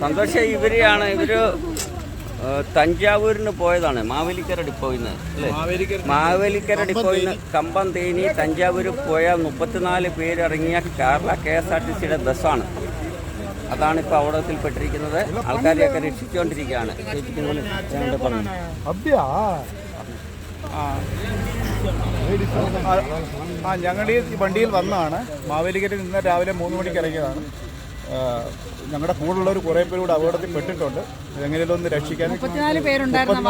സന്തോഷം ഇവരെയാണ് ഇവർ തഞ്ചാവൂരിന് പോയതാണ്. മാവേലിക്കര ഡിപ്പോയിൽ നിന്ന് അല്ലേ മാവേലിക്കര ഡിപ്പോയിൽ നിന്ന് കമ്പം തേനി തഞ്ചാവൂർ പോയ മുപ്പത്തിനാല് പേരിറങ്ങിയ Kerala K S R T സിയുടെ ബസ്സാണ്. അതാണ് ഇപ്പോൾ അപകടത്തിൽപ്പെട്ടിരിക്കുന്നത്. ആൾക്കാരെയൊക്കെ രക്ഷിച്ചുകൊണ്ടിരിക്കുകയാണ്. ആ ഞങ്ങളുടെ ഈ വണ്ടിയിൽ വന്നതാണ് മാവേലിക്കറ്റിൽ നിന്ന് രാവിലെ മൂന്ന് മണിക്ക് ഇറങ്ങിയതാണ്. ഞങ്ങളുടെ കൂടെയുള്ളവർ കുറേ പേര് കൂടെ അപകടത്തിൽ പെട്ടിട്ടുണ്ട്. എങ്ങനെയല്ലോ ഒന്ന് രക്ഷിക്കാൻ മുപ്പത്തിനാല് പേരുണ്ടായിരുന്ന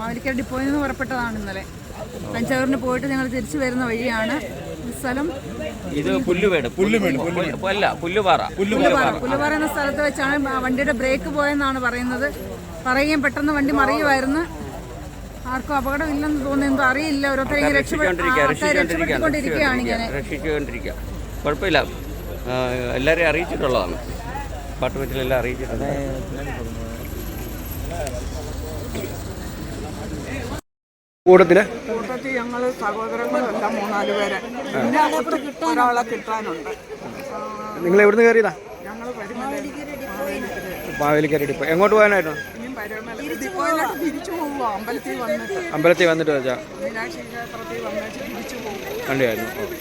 മാവേലിക്കര. ഡിപ്പോയിൽ നിന്ന് പുറപ്പെട്ടതാണ് ഇന്നലെ. തഞ്ചാവൂരിന് പോയിട്ട് ഞങ്ങൾ തിരിച്ചു വരുന്ന വഴിയാണ് സ്ഥലം. ഇത് പുല്ലുവേട്. പുല്ലുമേട് അല്ല പുല്ലുപാറ. പുല്ലുപാറ. പുല്ലുപാറ. എന്ന സ്ഥലത്ത് വെച്ചാണ് വണ്ടിയുടെ ബ്രേക്ക് പോയെന്നാണ് പറയുന്നത്. പറയുകയും പെട്ടെന്ന് വണ്ടി മറിയുമായിരുന്നു. ആർക്കും അപകടം ഇല്ലെന്ന് തോന്നുന്നു. എന്തോ അറിയില്ല. ഓരോരുത്തരെ ഇങ്ങനെ രക്ഷപ്പെ- ആ, രക്ഷിച്ചുകൊണ്ടിരിക്കുക ആൾക്കാരെ രക്ഷപ്പെടുത്തിക്കൊണ്ടിരിക്കുകയാണ് ഇങ്ങനെ. രക്ഷിച്ചുകൊണ്ടിരിക്കുക. കുഴപ്പമില്ല. ആ, എല്ലാവരെയും അറിയിച്ചിട്ടുള്ളതാണ്. പാട്ടുപറ്റിലെല്ലാം അറിയിച്ചിട്ടുണ്ട്. കൂട്ടത്തിൽ? കൂട്ടത്തിൽ ഞങ്ങൾ സഹോദരങ്ങളെല്ലാം മൂന്നാൽ പേരെ. ഒരാളെ കിട്ടാനുണ്ട്. നിങ്ങൾ എവിടുന്ന് കയറിയതാ? മാവേലിക്കര ഡിപ്പോ എങ്ങോട്ട് പോകാനായിരുന്നു? അമ്പലത്തിൽ വന്നിട്ട്. വെച്ചാ? കണ്ടിയായിരുന്നു ഓക്കെ